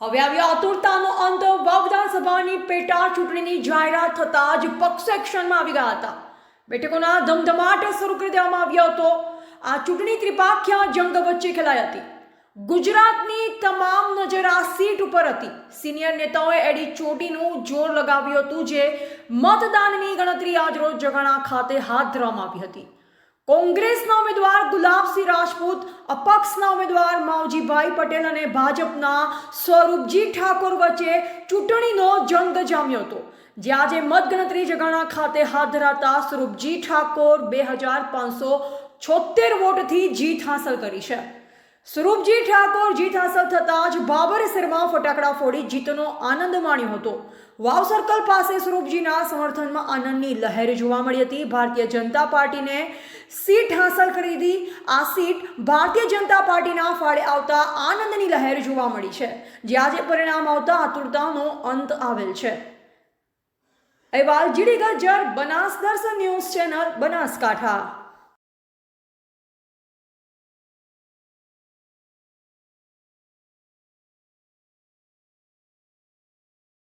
હવે આવી આતુરતાનો અંત વિધાનસભાની પેટા ચૂંટણીની જાહેરાત થતાં જ પક્ષ એક્શનમાં આવી ગયા હતા. બેઠકોના ધમધમાટ શરૂ કરી દેવામાં આવ્યો હતો. આ ચૂંટણી ત્રિપાખ્યા જંગ વચ્ચે ખેલાઈ હતી. ગુજરાતની તમામ નજર આ સીટ ઉપર હતી. સિનિયર નેતાઓએ એડી ચોટીનું જોર લગાવ્યું હતું જે મતદાનની ગણતરી આજરોજ જગાણા ખાતે હાથ ધરવામાં આવી હતી. કોંગ્રેસના ઉમેદવાર ગુલાબસિંહ રાજપૂત, અપક્ષના ઉમેદવાર માવજીભાઈ પટેલ અને ભાજપના સ્વરૂપજી ઠાકોર વચ્ચે ચૂંટણીનો જંગ જામ્યો હતો, જે આજે મતગણતરી જગાણા ખાતે હાથ ધરાતા સ્વરૂપજી ઠાકોર બે હજાર પાંચસો છોતેર વોટથી જીત હાંસલ કરી છે. સ્વરૂપજી ઠાકોર જીત હાંસલ થતાં જ બાબર શર્મા ફટાકડા ફોડી જીતનો આનંદ માણ્યો હતો. વાવ સર્કલ પાસે સ્વરૂપજીના સમર્થનમાં આનંદની લહેર જોવા મળી હતી. ભારતીય જનતા પાર્ટીને સીટ હાંસલ કરી આ સીટ ભારતીય જનતા પાર્ટીના ફાળે આવતા આનંદની લહેર જોવા મળી છે, જે આજે પરિણામ આવતા આતુરતાનો અંત આવેલ છે. અહેવાલ જીડી ગજ્જર બનાસ દર્શન ન્યૂઝ ચેનલ બનાસકાંઠા.